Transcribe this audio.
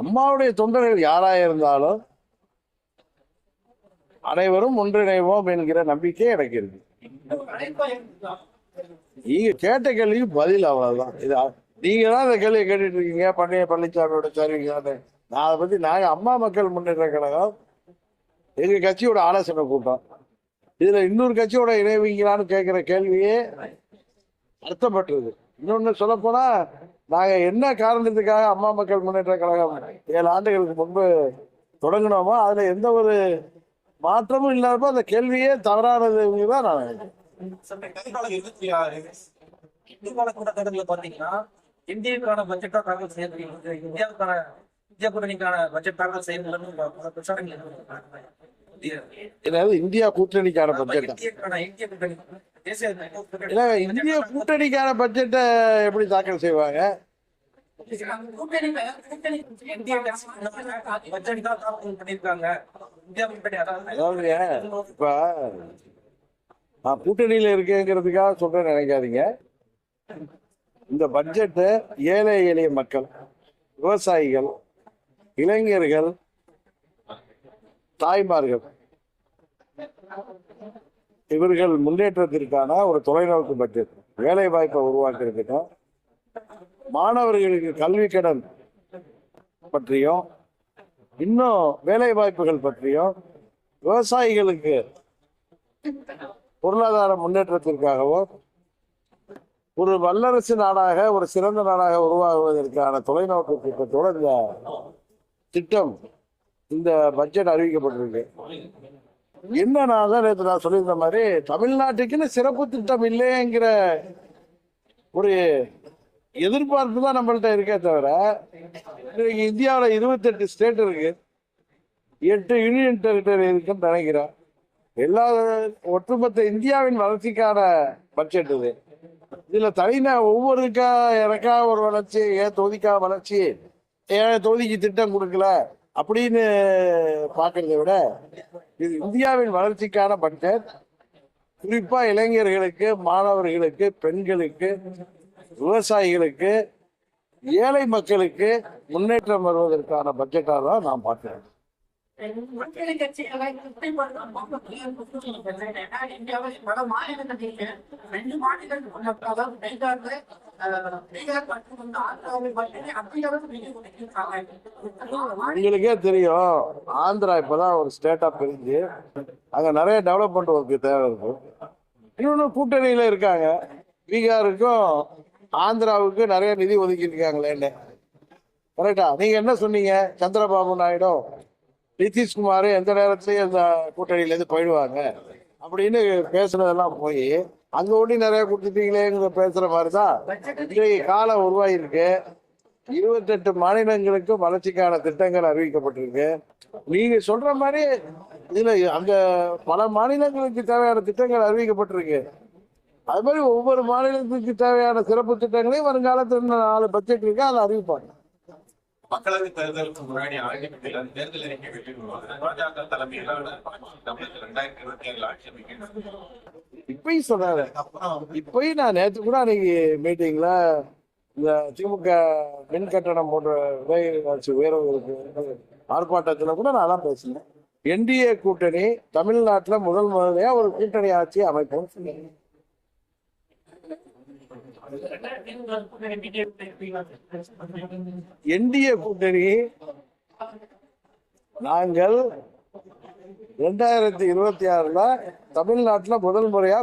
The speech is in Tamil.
அம்மாவுடைய தொண்டர்கள் யாராக இருந்தாலும் அனைவரும் ஒன்றிணைவோம் என்கிற நம்பிக்கை எனக்கு இருக்கு. நீங்க கேட்ட கேள்விக்கு பதில் அவ்வளவுதான். இது நீங்க தான் இந்த கேள்வியை கேட்டுட்டு இருக்கீங்க. பண்டைய பழனிசாமியோட சரிங்கன்னு நான் அதை பத்தி நாங்க அம்மா மக்கள் முன்னேற்ற கழகம் எங்க கட்சியோட ஆலோசனை கூட்டம். இதுல இன்னொரு கட்சியோட இணைவீங்களான்னு கேட்கிற கேள்வியே அர்த்தப்பட்டது இன்னொன்னு சொல்ல போனா நாங்க என்ன காரணத்துக்காக அம்மா மக்கள் முன்னேற்ற கழகம் ஏழு ஆண்டுகளுக்கு முன்பு தொடங்கினோமோ அதுல எந்த ஒரு மாற்றமும் இல்லாதப்ப அந்த கேள்வியே தவறானதுங்க தான் நான் எதிர்கால கூட்டத்தொடர்ல பாத்தீங்கன்னா இந்தியாவுக்கான பட்ஜெட்டா தாக்கல் செய்யப்படுகிறது இந்தியாவுக்கான இந்தியா கூட்டணிக்கான பட்ஜெட் தாக்கல் செய்யப்படுறது பல பிரச்சாரங்கள். இந்திய- அதாவது இந்தியா கூட்டணிக்கான பட்ஜெட் இந்திய கூட்டணி. இல்ல இந்திய கூட்டணிக்கான பட்ஜெட்டை எப்படி தாக்கல் செய்வாங்க? நான் கூட்டணியில இருக்கேங்கிறதுக்காக சொல்ற நினைக்காதீங்க. இந்த பட்ஜெட்டு ஏழை எளிய மக்கள் விவசாயிகள் இளைஞர்கள் தாய்மார்கள் இவர்கள் முன்னேற்றத்திற்கான ஒரு தொலைநோக்கு பட்ஜெட் வேலை வாய்ப்பை உருவாக்குறதுக்கும் மாணவர்களுக்கு கல்வி கடன் பற்றியும் இன்னும் வேலை வாய்ப்புகள் பற்றியும் விவசாயிகளுக்கு பொருளாதார முன்னேற்றத்திற்காகவும் ஒரு வல்லரசு நாடாக ஒரு சிறந்த நாடாக உருவாகுவதற்கான தொலைநோக்கு திட்டத்தோடு இந்த திட்டம் இந்த பட்ஜெட் அறிவிக்கப்பட்டிருக்கு. என்ன நான் தான் நேற்று நான் சொல்லியிருந்த மாதிரி தமிழ்நாட்டுக்குன்னு சிறப்பு திட்டம் இல்லைங்கிற ஒரு எதிர்பார்ப்பு தான் நம்மள்கிட்ட இருக்கே தவிர இன்னைக்கு இந்தியாவில் இருபத்தெட்டு ஸ்டேட் இருக்கு. எட்டு யூனியன் டெரிட்டரி இருக்குன்னு நினைக்கிறேன். எல்லா ஒட்டுமொத்த இந்தியாவின் வளர்ச்சிக்கான பட்ஜெட் இது. இதில் தனின ஒவ்வொருக்கா எனக்கா ஒரு வளர்ச்சி ஏன் தொகுதிக்கா வளர்ச்சி ஏன் தொகுதிக்கு திட்டம் கொடுக்கல? அப்படின்னு பார்க்கறதை விட இது இந்தியாவின் வளர்ச்சிக்கான பட்ஜெட். குறிப்பா இளைஞர்களுக்கு மாணவர்களுக்கு பெண்களுக்கு விவசாயிகளுக்கு ஏழை மக்களுக்கு முன்னேற்றம் வருவதற்கான பட்ஜெட்டாக தான் நான் பார்க்கிறேன். மக்கள் பல மாநிலங்களில் ரெண்டு மாநிலங்கள் அதாவது உங்களுக்கே தெரியும் ஆந்திரா இப்பதான் ஒரு ஸ்டேட்டா பிரிஞ்சு அங்க நிறைய டெவலப்மெண்ட் ஒர்க்கு தேவை இருக்கு. இன்னொன்று கூட்டணியில இருக்காங்க. பீகாருக்கும் ஆந்திராவுக்கு நிறைய நிதி ஒதுக்கிட்டு இருக்காங்களேன்னு. கரெக்டா நீங்க என்ன சொன்னீங்க? சந்திரபாபு நாயுடு நிதிஷ்குமார் எந்த நேரத்துலையும் இந்த கூட்டணியிலேருந்து போயிடுவாங்க? அப்படின்னு பேசுனதெல்லாம் போய் அங்கே ஒண்டி நிறைய கொடுத்துட்டீங்களேங்கிற பேசுகிற மாதிரி தான் இன்றைக்கு காலம் உருவாகிருக்கு இருபத்தெட்டு மாநிலங்களுக்கு வளர்ச்சிக்கான திட்டங்கள் அறிவிக்கப்பட்டிருக்கு. நீங்க சொல்ற மாதிரி இதுல அந்த பல மாநிலங்களுக்கு தேவையான திட்டங்கள் அறிவிக்கப்பட்டிருக்கு. அது மாதிரி ஒவ்வொரு மாநிலத்துக்கு தேவையான சிறப்பு திட்டங்களையும் வருங்காலத்தில் நாலு பட்ஜெட் இருக்கு? அதை அறிவிப்பாங்க. மக்களவை தேர்தலுக்கு முன்னாடி ஆரம்பிக்கப்பட்ட தேர்தல் அறிக்கை வெளியிடுவாங்க. பாஜக தலைமையிலான தமிழக ரெண்டாயிரத்தி இருபத்தி ஏழு ஆட்சி அமைக்கிறது இப்பயும் சொன்னாரு இப்பயும் நான் நேற்று கூட அன்னைக்கு மீட்டிங்ல இந்த திமுக மின் கட்டணம் போன்ற விலைவாசி உயர்வுகளுக்கு ஆர்ப்பாட்டத்தில் கூட நான் தான் பேசினேன். என்டிஏ கூட்டணி தமிழ்நாட்டில் முதல் முதலையா ஒரு கூட்டணி ஆட்சி அமைப்போம் சொன்னேன். என்டிஏ கூட்டணி நாங்கள் ரெண்டாயிரத்தி இருபத்தி ஆறுல தமிழ்நாட்டுல முதல் முறையா